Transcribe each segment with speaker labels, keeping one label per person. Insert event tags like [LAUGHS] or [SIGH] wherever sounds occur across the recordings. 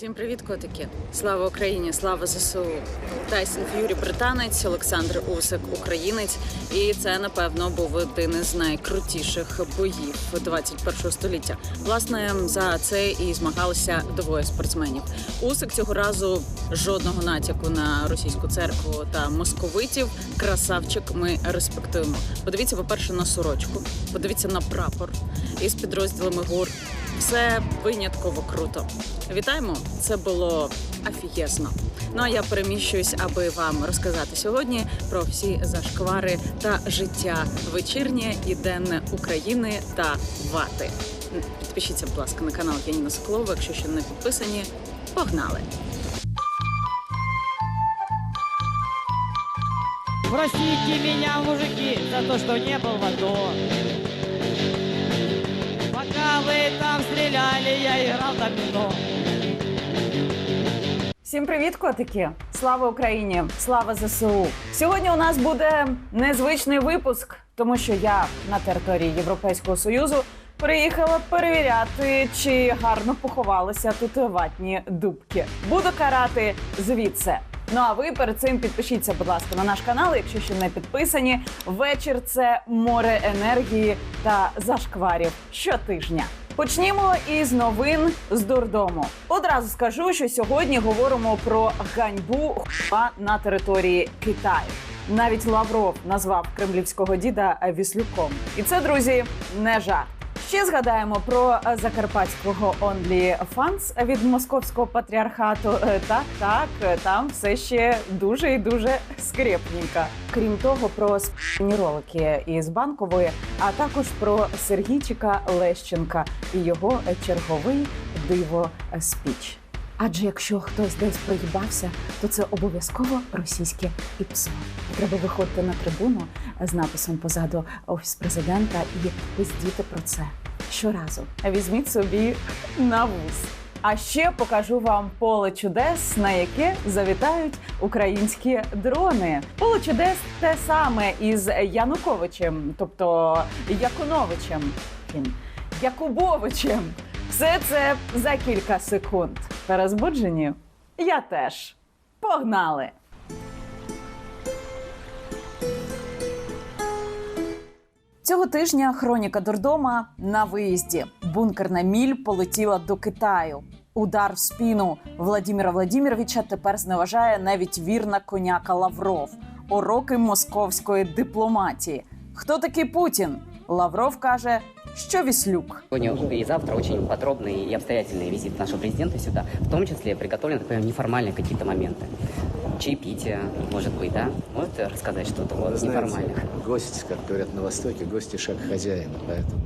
Speaker 1: Всім привіт, котики! Слава Україні! Слава ЗСУ! Тайсон Ф'юрі британець, Олександр Усик українець. І це напевно був один із найкрутіших боїв 21 століття. Власне, за це і змагалися двоє спортсменів. Усик цього разу жодного натяку на російську церкву та московитів. Красавчик, ми респектуємо. Подивіться, по-перше, на сорочку, подивіться на прапор із підрозділами ГУР. Все винятково круто. Вітаємо! Це було афієзно. Ну а я переміщуюсь, аби вам розказати сьогодні про всі зашквари та життя вечірнє і денне України та вати. Підпишіться, будь ласка, на канал Яніна Соколова, якщо ще не підписані. Погнали!
Speaker 2: Простите меня, мужики, за то, что не был в. Пока вы там стреляли, я играл домино.
Speaker 1: Всім привіт, котики! Слава Україні! Слава ЗСУ! Сьогодні у нас буде незвичний випуск, тому що я на території Європейського союзу приїхала перевіряти, чи гарно поховалися тут ватні дубки. Буду карати звідси. Ну а ви перед цим підпишіться, будь ласка, на наш канал, якщо ще не підписані. Вечір це море енергії та зашкварів щотижня. Почнімо із новин з дурдому. Одразу скажу, що сьогодні говоримо про ганьбу на території Китаю. Навіть Лавров назвав кремлівського діда Віслюком. І це, друзі, не жарт. Ще згадаємо про е, закарпатського OnlyFans від московського патріархату. Е, Так, так, е, там все ще дуже і дуже скрепненько. Крім того, про спільні ролики із банкової, а також про Сергійчика Лещенка і його черговий диво спіч. Адже якщо хтось десь проїбався, то це обов'язково російське ІПСО. Треба виходити на трибуну з написом позаду офіс президента і пиздіти про це щоразу. Візьміть собі на вуз. А ще покажу вам поле чудес, на яке завітають українські дрони. Поле чудес те саме із Януковичем, тобто Якуновичем. Якубовичем. Все це за кілька секунд. Та розбуджені я теж. Погнали! Цього тижня хроніка Дордома на виїзді. Бункерна міль полетіла до Китаю. Удар в спину Владіміра Владіміровича тепер зневажає навіть вірна коняка Лавров. Уроки московської дипломатії. Хто такий Путін? Лавров каже, що Віслюк.
Speaker 3: Сегодня и завтра очень подробный и обстоятельный визит нашего президента сюда. В том числе приготовлены, так понимаю, неформальные Чаепитие, может быть, да? Можете рассказать что-то вот
Speaker 4: знаете,
Speaker 3: неформальных?
Speaker 4: гость, как говорят на Востоке, гости шаг хозяина. Поэтому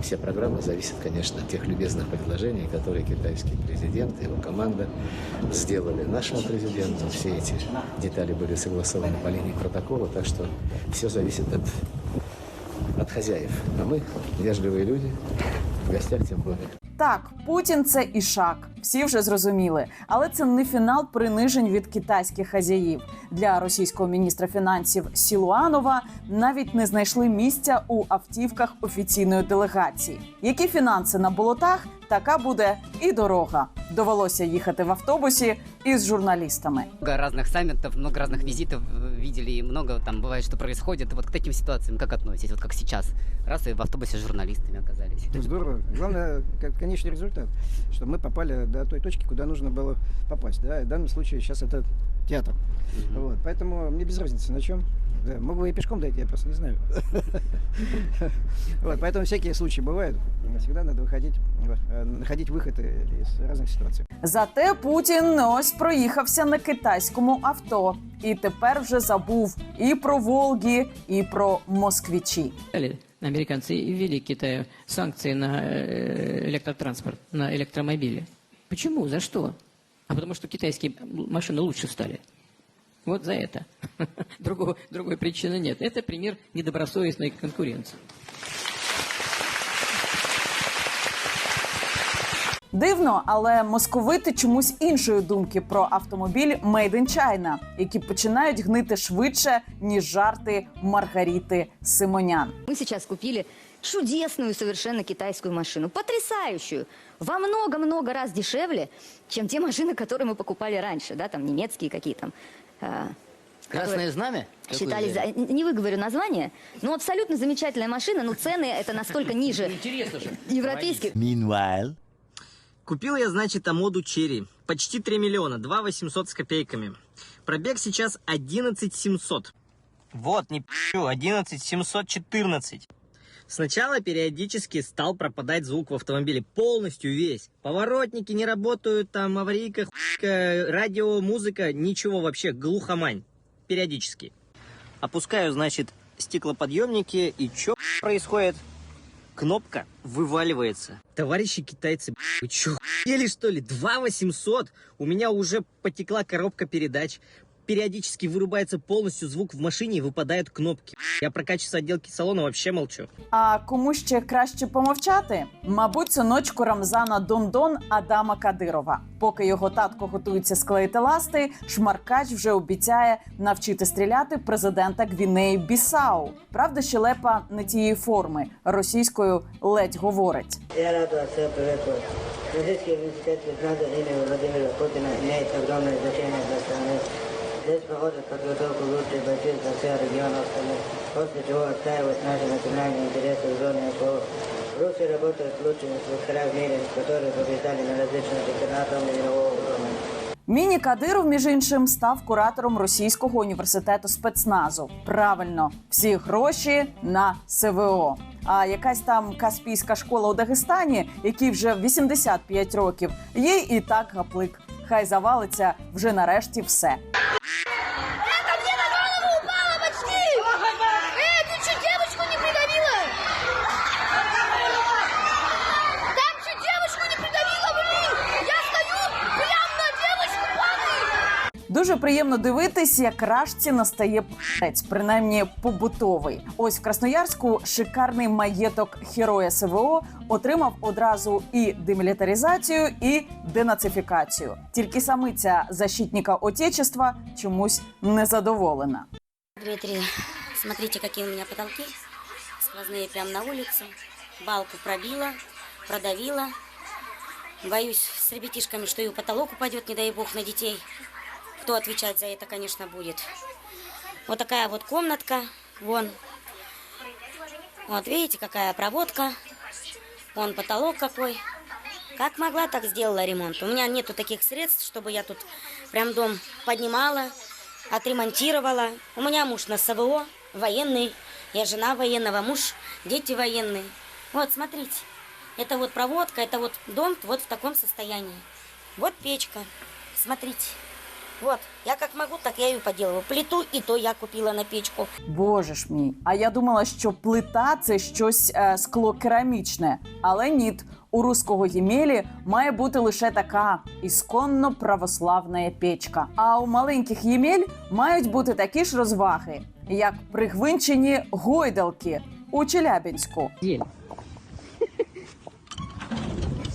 Speaker 4: все программы зависят, конечно, от тех любезных предложений, которые китайский президент и его команда сделали нашему президенту. Все эти детали были согласованы по линии протокола, так что все зависит от, от хозяев. А мы, вежливые люди, в гостях тем более.
Speaker 1: Так, Путін це ішак, всі вже зрозуміли. Але це не фінал принижень від китайських хазяїв. Для російського міністра фінансів Сілуанова навіть не знайшли місця у автівках офіційної делегації. Які фінанси на болотах, така буде і дорога. Довелося їхати в автобусі із журналістами.
Speaker 3: Много разных саммитов, много разных визитов э, видели, и много там бывает, что происходит. Вот к таким ситуациям как относитесь? Вот как сейчас. Раз и в автобусе с журналистами оказались.
Speaker 5: Ну, Здорово. Главное, как конечный результат, что мы попали до той точки, куда нужно было попасть. Да? И в данном случае сейчас это театр.
Speaker 3: Мгм.
Speaker 5: Вот. Поэтому мне без разницы на чем. Да, мог бы и пешком дойти, я просто не знаю. Вот, Поэтому всякие случаи бывают. Всегда надо выходить, э, находить выход э, из разных ситуаций.
Speaker 1: Зате Путін ось проїхався на китайському авто і тепер вже забув і про Волги, і про москвичі.
Speaker 6: Далее американцы и ввели Китаю санкции на э, электротранспорт, на электромобили. Почему? За что? А потому что китайские машины лучше стали. Вот за это. [LAUGHS] Другого, другой причины нет. Это пример недобросовестной конкуренции.
Speaker 1: Дивно, але московити чомусь іншої думки про автомобіль Made in China, які починають гнити швидше ніж жарти Маргаріти Симонян.
Speaker 7: Мы сейчас купили чудесную совершенно китайскую машину, потрясающую, во много-много раз дешевле, чем те машины, которые мы покупали раньше, да, там немецкие какие там. а,
Speaker 8: Красное знамя? Взяли?
Speaker 7: за- не выговорю название, но абсолютно замечательная машина, но цены это настолько [LAUGHS] ниже
Speaker 8: Интересно же.
Speaker 7: европейских.
Speaker 9: Meanwhile,
Speaker 10: Купил я, значит, Амоду Черри. Почти 3 миллиона, 2 800 с копейками. Пробег сейчас 11 700. Вот, не пью, 11 714. Сначала периодически стал пропадать звук в автомобиле, полностью весь. Поворотники не работают, там аварийка, хуйка, радио, музыка, ничего вообще, глухомань. Периодически. Опускаю, значит, стеклоподъемники, и что происходит? Кнопка вываливается. Товарищи китайцы, вы чё, ели что ли? 2 800? У меня уже потекла коробка передач. Периодически вырубается полностью звук в машине и выпадают кнопки. Я про качество отделки салона вообще молчу.
Speaker 1: А кому ще краще помовчати? Мабуть, синочку Рамзана Дондон Адама Кадирова. Поки його татко готується склеїти ласти, шмаркач вже обіцяє навчити стріляти президента Гвінеї Бісау. Правда, щелепа не тієї форми, російською ледь говорить.
Speaker 11: Я рад вас всех приветствовать. Российский университет надо имя Владимира Путина имеет огромное значение для страны. Здесь проходит подготовку лучших бойцов со всех регионов страны, после чего отстаивают наши национальные интересы в зоне СВО. В Руси работают лучшие инструктора в мире, которые побеждали на различных чемпионатах мирового уровня.
Speaker 1: Міні Кадиров, між іншим, став куратором російського університету спецназу. Правильно, всі гроші на СВО. А якась там каспійська школа у Дагестані, якій вже 85 років, їй і так гаплик. Хай завалиться вже нарешті все. Дуже приємно дивитись, як рашці настає п***ець, принаймні побутовий. Ось в Красноярську шикарний маєток героя СВО отримав одразу і демілітаризацію, і денацифікацію. Тільки самиця защитника Отечества чомусь незадоволена.
Speaker 12: Дмитрий, смотрите, какие у меня потолки. Сквозные прям на улице. Балку пробила, продавила. Боюсь с ребятишками, что и потолок упадет, не дай бог, на детей. Кто отвечать за это, конечно, будет. Вот такая вот комнатка. Вон. Вот, видите, какая проводка. Вон потолок какой. Как могла, так сделала ремонт. У меня нету таких средств, чтобы я тут прям дом поднимала, отремонтировала. У меня муж на СВО, военный. Я жена военного, муж, дети военные. Вот, смотрите. Это вот проводка, это вот дом вот в таком состоянии. Вот печка. Смотрите. Вот, я как могу, так я ее поделываю. Плиту и то я купила на печку.
Speaker 1: Боже ж мій. А я думала, що плита це щось е, склокерамічне. Але ні, у руського Ємелі має бути лише така ісконно православна печка. А у маленьких Ємель мають бути такі ж розваги, як пригвинчені гойдалки у Челябінську.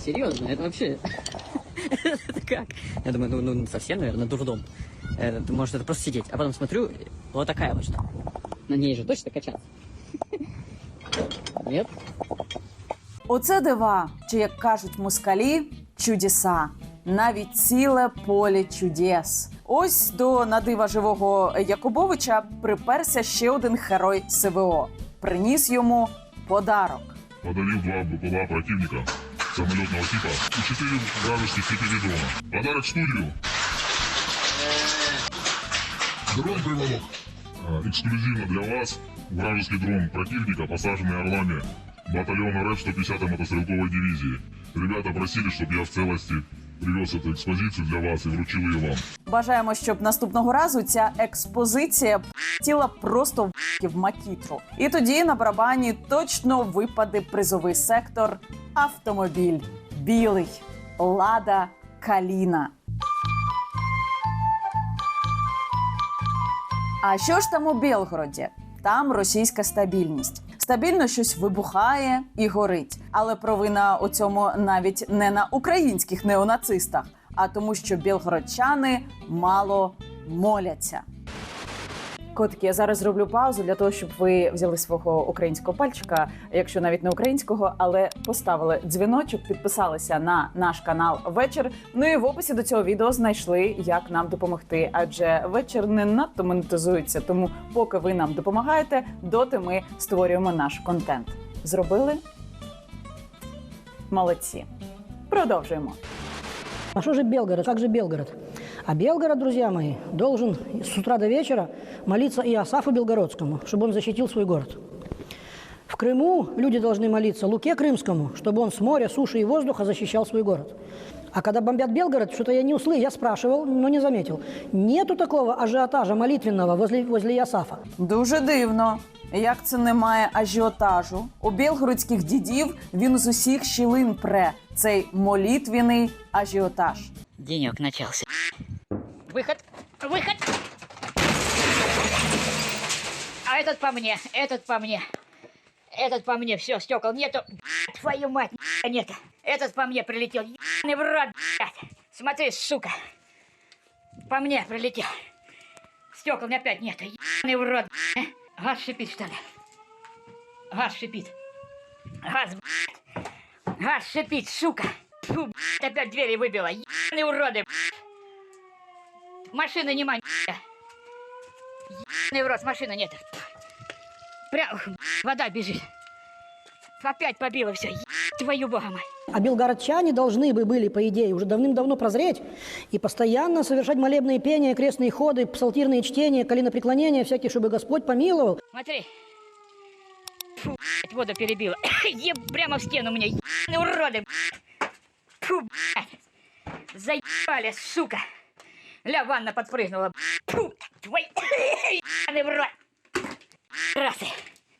Speaker 6: Серьезно, это вообще... [LAUGHS] Это как? Я думаю, ну, ну совсем, наверное, дурдом. Э, Может, это просто сидеть. А потом смотрю, вот такая вот штука. На ней же точно качаться? Нет?
Speaker 1: Оце дива, чи як кажуть москалі, чудеса. Навіть ціле поле чудес. Ось до надива живого Якубовича приперся ще один герой СВО. Приніс йому подарок.
Speaker 13: Подавил два БПЛА противника Самолетного типа и четыре вражеских пятидрона. Подарок в студию. Дрон «Приволок». А, Эксклюзивно для вас вражеский дрон противника, посаженный орлами батальона РЭФ 150-й мотострелковой дивизии. Ребята просили, чтобы я в целости привез эту экспозицию для вас и вручил ее вам.
Speaker 1: Бажаємо, щоб наступного разу ця експозиція тіла просто в макітру. І тоді на барабані точно випаде призовий сектор автомобіль білий Лада Каліна. А що ж там у Білгороді? Там російська стабільність. Стабільно щось вибухає і горить. Але провина у цьому навіть не на українських неонацистах, а тому, що білгородчани мало моляться. Котики, я зараз зроблю паузу для того, щоб ви взяли свого українського пальчика, якщо навіть не українського, але поставили дзвіночок, підписалися на наш канал Вечір. Ну і в описі до цього відео знайшли, як нам допомогти. Адже вечір не надто монетизується. Тому, поки ви нам допомагаєте, доти ми створюємо наш контент. Зробили? Молодці. Продовжуємо.
Speaker 9: А что же Белгород? Как же Белгород? А Белгород, друзья мои, должен с утра до вечера молиться и Асафу Белгородскому, чтобы он защитил свой город. В Крыму люди должны молиться Луке Крымскому, чтобы он с моря, суши и воздуха защищал свой город. А когда бомбят Белгород, что-то я не услышал, я спрашивал, но не заметил. Нету такого ажиотажа молитвенного возле, возле Ясафа.
Speaker 1: Дуже дивно. Як це немає ажіотажу? У білгородських дідів він з усіх щілин пре цей молитвіний ажіотаж.
Speaker 2: Денек начался.
Speaker 14: Выход! Выход! А этот по мне, этот по мне. Этот по мне, все, стекол нету. Твою мать, нет. Этот по мне прилетел. Ебаный в рот, блядь. Смотри, сука. По мне прилетел. Стекол опять нету. Ебаный в рот, блядь. Газ шипит, что ли? Газ шипит. Газ, блядь. Газ шипит, сука. Фу, блядь, опять двери выбило. Ебаные уроды. Машины нема. Ебаный в рот, машины нет. Прям вода бежит. Опять побило все. Твою мать.
Speaker 9: А белгородчане должны бы были, по идее, уже давным-давно прозреть и постоянно совершать молебные пения, крестные ходы, псалтирные чтения, коленопреклонения всякие, чтобы Господь помиловал.
Speaker 14: Смотри. Фу, блядь, воду перебило. [COUGHS] Еб прямо в стену мне. Ебаные уроды. Фу, блядь. Заебали, сука. Ля, ванна подпрыгнула. Фу, твой [LAUGHS] в рот. Расы.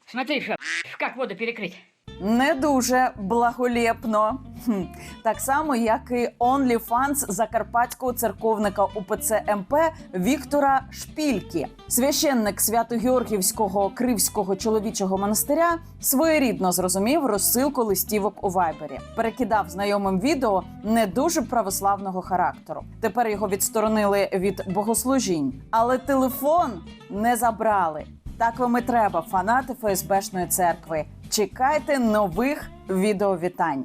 Speaker 14: Смотри, что, как воду перекрыть.
Speaker 1: Не дуже благолепно. Хм. Так само, як і OnlyFans закарпатського церковника УПЦ МП Віктора Шпільки. Священник Свято-Георгівського Кривського чоловічого монастиря своєрідно зрозумів розсилку листівок у Вайбері. Перекидав знайомим відео не дуже православного характеру. Тепер його відсторонили від богослужінь, але телефон не забрали. Так вам і треба, фанати ФСБшної церкви. Чекайте нових відеовітань.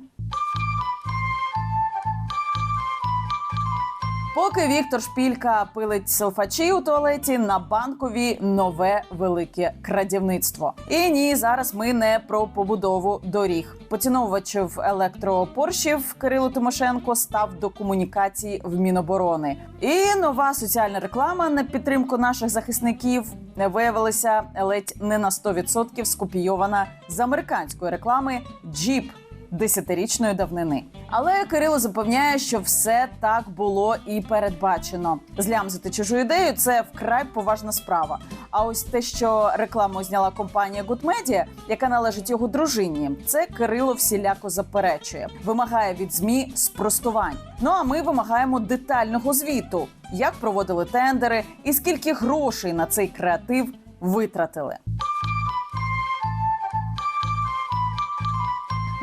Speaker 1: Поки Віктор Шпілька пилить селфачі у туалеті, на банкові нове велике крадівництво. І ні, зараз ми не про побудову доріг. Поціновувачів електропоршів Кирило Тимошенко став до комунікації в Міноборони. І нова соціальна реклама на підтримку наших захисників виявилася ледь не на 100% скопійована з американської реклами Jeep десятирічної давнини. Але Кирило запевняє, що все так було і передбачено. Злямзати чужу ідею це вкрай поважна справа. А ось те, що рекламу зняла компанія Media, яка належить його дружині, це Кирило всіляко заперечує, вимагає від змі спростувань. Ну а ми вимагаємо детального звіту, як проводили тендери і скільки грошей на цей креатив витратили.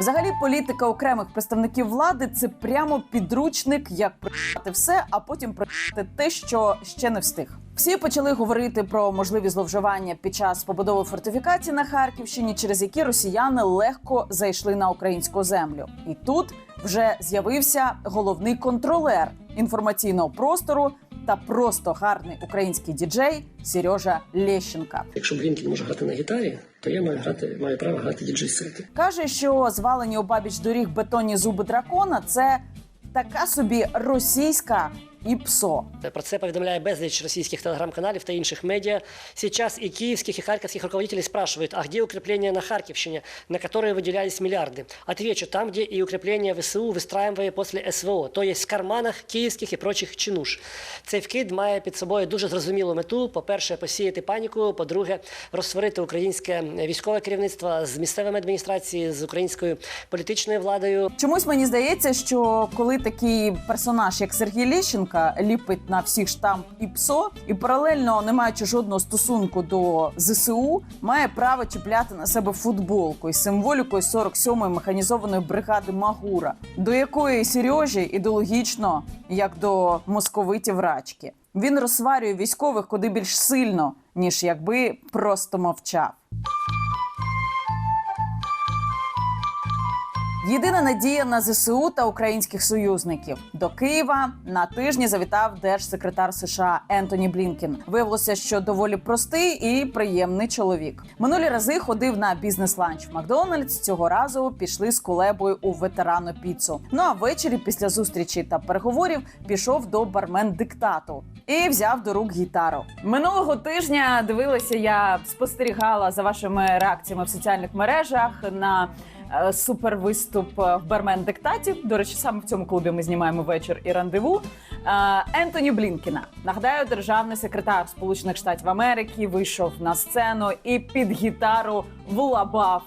Speaker 1: Взагалі, політика окремих представників влади це прямо підручник, як прийняти все, а потім прийняти те, що ще не встиг. Всі почали говорити про можливі зловживання під час побудови фортифікацій на Харківщині, через які росіяни легко зайшли на українську землю. І тут вже з'явився головний контролер інформаційного простору та просто гарний український діджей Сережа Лещенка.
Speaker 15: Якщо Блінкін може грати на гітарі, то я маю грати маю право грати діджей сети.
Speaker 1: Каже, що звалені у бабіч доріг бетонні зуби дракона це така собі російська і ПСО.
Speaker 15: Про це повідомляє безліч російських телеграм-каналів та інших медіа. Сейчас и киевских, и харьковских руководителей спрашивают, а где укрепления на Харьковщине, на которые выделялись миллиарды? Отвечу, там, где и укрепления ВСУ выстраивали после СВО, то есть в карманах київських і прочих чинуш. Цей вкид має під собою дуже зрозумілу мету. По-перше, посіяти паніку, по-друге, розсварити українське військове керівництво з місцевими адміністрації, з українською політичною владою.
Speaker 1: Чомусь мені здається, що коли такий персонаж, як Сергій Лещенка, ліпить на всіх штамп і ПСО, і паралельно, не маючи жодного стосунку до ЗСУ, має право чіпляти на себе футболку із символікою 47-ї механізованої бригади Магура, до якої Сережі ідеологічно, як до московитів рачки. Він розсварює військових куди більш сильно, ніж якби просто мовчав. Єдина надія на ЗСУ та українських союзників до Києва на тижні завітав держсекретар США Ентоні Блінкен. Виявилося, що доволі простий і приємний чоловік. Минулі рази ходив на бізнес-ланч в Макдональдс. Цього разу пішли з кулебою у ветерану піцу. Ну а ввечері, після зустрічі та переговорів, пішов до бармен диктату і взяв до рук гітару. Минулого тижня дивилася, я спостерігала за вашими реакціями в соціальних мережах на супер виступ в бармен диктаті. До речі, саме в цьому клубі ми знімаємо вечір і рандеву. Е, Ентоні Блінкіна. Нагадаю, державний секретар Сполучених Штатів Америки вийшов на сцену і під гітару влабав.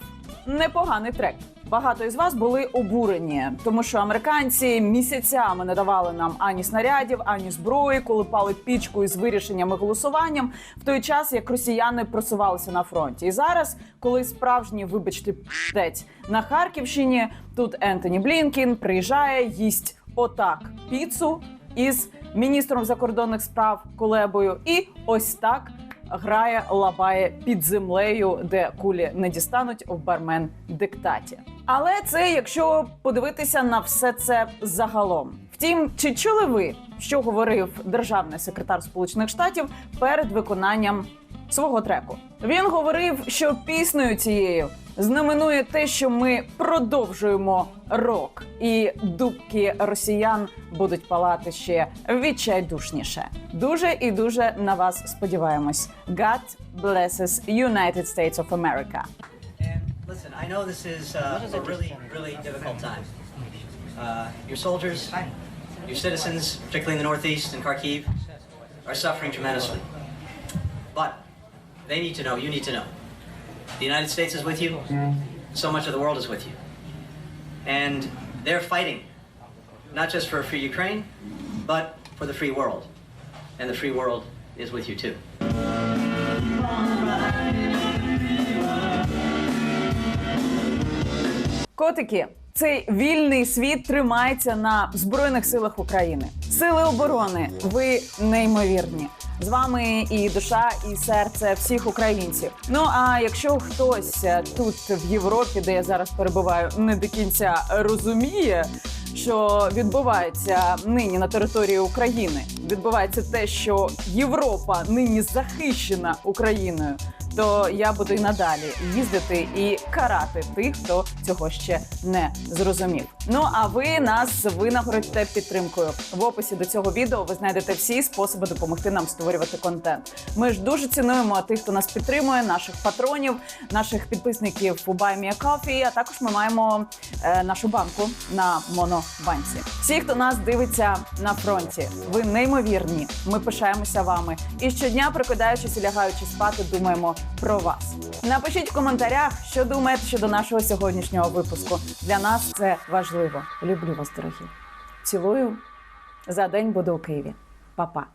Speaker 1: Непоганий трек. Багато із вас були обурені, тому що американці місяцями не давали нам ані снарядів, ані зброї, коли пали пічку із вирішенням і голосуванням в той час, як росіяни просувалися на фронті. І зараз, коли справжній, вибачте, птець на Харківщині, тут Ентоні Блінкін приїжджає, їсть отак піцу із міністром закордонних справ Кулебою, і ось так грає, лабає під землею, де кулі не дістануть в бармен диктаті. Але це якщо подивитися на все це загалом. Втім, чи чули ви, що говорив державний секретар Сполучених Штатів перед виконанням свого треку? Він говорив, що піснею цією знаменує те, що ми продовжуємо рок, і дубки росіян будуть палати ще відчайдушніше. Дуже і дуже на вас сподіваємось. God blesses United States of America.
Speaker 16: Listen, I know this is uh, a really, really difficult time. Uh, your soldiers, your citizens, particularly in the Northeast and Kharkiv, are suffering tremendously. But they need to know, you need to know. The United States is with you, so much of the world is with you. And they're fighting, not just for a free Ukraine, but for the free world. And the free world is with you too.
Speaker 1: Котики, цей вільний світ тримається на збройних силах України. Сили оборони, ви неймовірні. З вами і душа, і серце всіх українців. Ну а якщо хтось тут в Європі, де я зараз перебуваю, не до кінця розуміє, що відбувається нині на території України, відбувається те, що Європа нині захищена Україною. То я буду і надалі їздити і карати тих, хто цього ще не зрозумів. Ну а ви нас винагородите підтримкою. В описі до цього відео ви знайдете всі способи допомогти нам створювати контент. Ми ж дуже цінуємо тих, хто нас підтримує, наших патронів, наших підписників у Coffee, А також ми маємо е, нашу банку на монобанці. Всі, хто нас дивиться на фронті, ви неймовірні. Ми пишаємося вами. І щодня, прокидаючись і лягаючи спати, думаємо про вас. Напишіть в коментарях, що думаєте щодо нашого сьогоднішнього випуску. Для нас це важливо. Люблю вас, дорогі. Цілую. За день буду у Києві. Па-па.